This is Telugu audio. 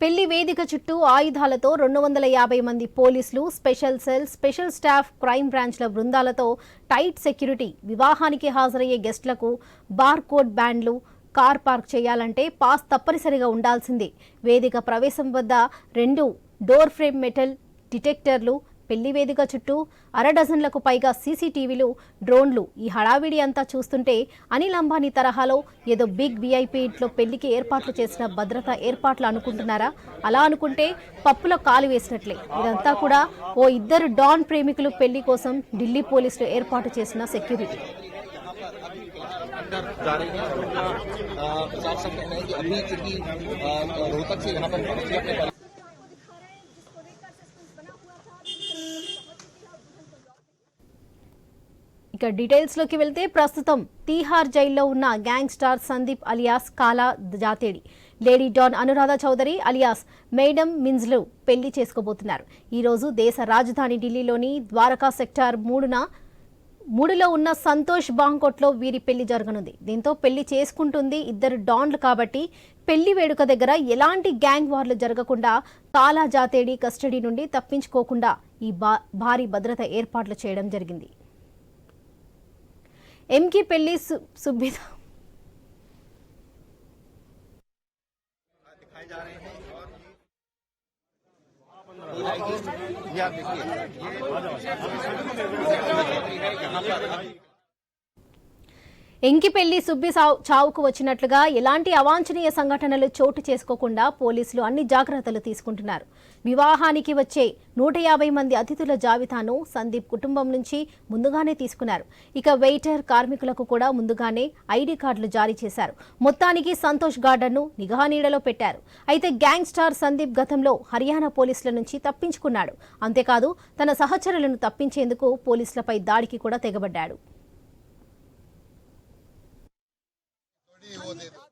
పెళ్ళి వేదిక చుట్టూ ఆయుధాలతో రెండు వందల యాభై మంది పోలీసులు special cell special staff crime బ్రాంచ్ల బృందాలతో టైట్ సెక్యూరిటీ వివాహానికి హాజరయ్యే గెస్టులకు బార్ కోడ్ బ్యాండ్లు కార్ పార్క్ చేయాలంటే పాస్ తప్పనిసరిగా ఉండాల్సిందే. వేదిక ప్రవేశం వద్ద రెండు డోర్ ఫ్రేమ్ మెటల్ డిటెక్టర్లు పెళ్లి వేదిక చుట్టూ అర డజన్లకు పైగా సీసీటీవీలు డ్రోన్లు ఈ హడావిడి అంతా చూస్తుంటే అనిల్ అంబానీ తరహాలో ఏదో బిగ్ వీఐపీ ఇంట్లో పెళ్లికి ఏర్పాట్లు చేసిన భద్రతా ఏర్పాట్లు అనుకుంటున్నారా అలా అనుకుంటే పప్పులో కాలు వేసినట్లే ఇదంతా కూడా ఓ ఇద్దరు డాన్ ప్రేమికులు పెళ్లి కోసం ఢిల్లీ పోలీసులు ఏర్పాటు చేసిన సెక్యూరిటీ अंदर जा रही है अपना अ, बता सकते हैं कि अभी चूंकि अ, रोहतक से यहाँ पर पहुंची अपने ఇక డీటెయిల్స్లోకి వెళ్తే ప్రస్తుతం తీహార్ జైల్లో ఉన్న gang star Sandeep alias Kala Jathedi lady don Anuradha Chaudhary alias madam మిన్జ్లు పెళ్ళి చేసుకోబోతున్నారు. ఈరోజు దేశ రాజధాని ఢిల్లీలోని ద్వారకా సెక్టార్ మూడున మూడులో ఉన్న సంతోష్ బాంకోట్లో వీరి పెళ్ళి జరగనుంది. దీంతో పెళ్ళి చేసుకుంటుంది ఇద్దరు డాన్లు కాబట్టి పెళ్ళి వేడుక దగ్గర ఎలాంటి గ్యాంగ్ వార్లు జరగకుండా కాలా జాతేడి కస్టడీ నుండి తప్పించుకోకుండా ఈ భారీ భద్రత ఏర్పాట్లు చేయడం జరిగింది. ఎంకి పెళ్లి సు- సుబ్బిత ये आप देखिए ఎంకి పెళ్ళి సుబ్బి సావు చావుకు వచ్చినట్లుగా ఎలాంటి అవాంఛనీయ సంఘటనలు చోటు చేసుకోకుండా పోలీసులు అన్ని జాగ్రత్తలు తీసుకుంటున్నారు. వివాహానికి వచ్చే నూట యాభై మంది అతిథుల జాబితాను సందీప్ కుటుంబం నుంచి ముందుగానే తీసుకున్నారు. ఇక వెయిటర్ కార్మికులకు కూడా ముందుగానే ఐడి కార్డులు జారీ చేశారు. మొత్తానికి సంతోష్ గార్డెన్ను నిఘా నీడలో పెట్టారు. అయితే గ్యాంగ్ స్టార్ సందీప్ గతంలో హర్యానా పోలీసుల నుంచి తప్పించుకున్నాడు. అంతేకాదు తన సహచరులను తప్పించేందుకు పోలీసులపై దాడికి కూడా తెగబడ్డాడు. Planeta.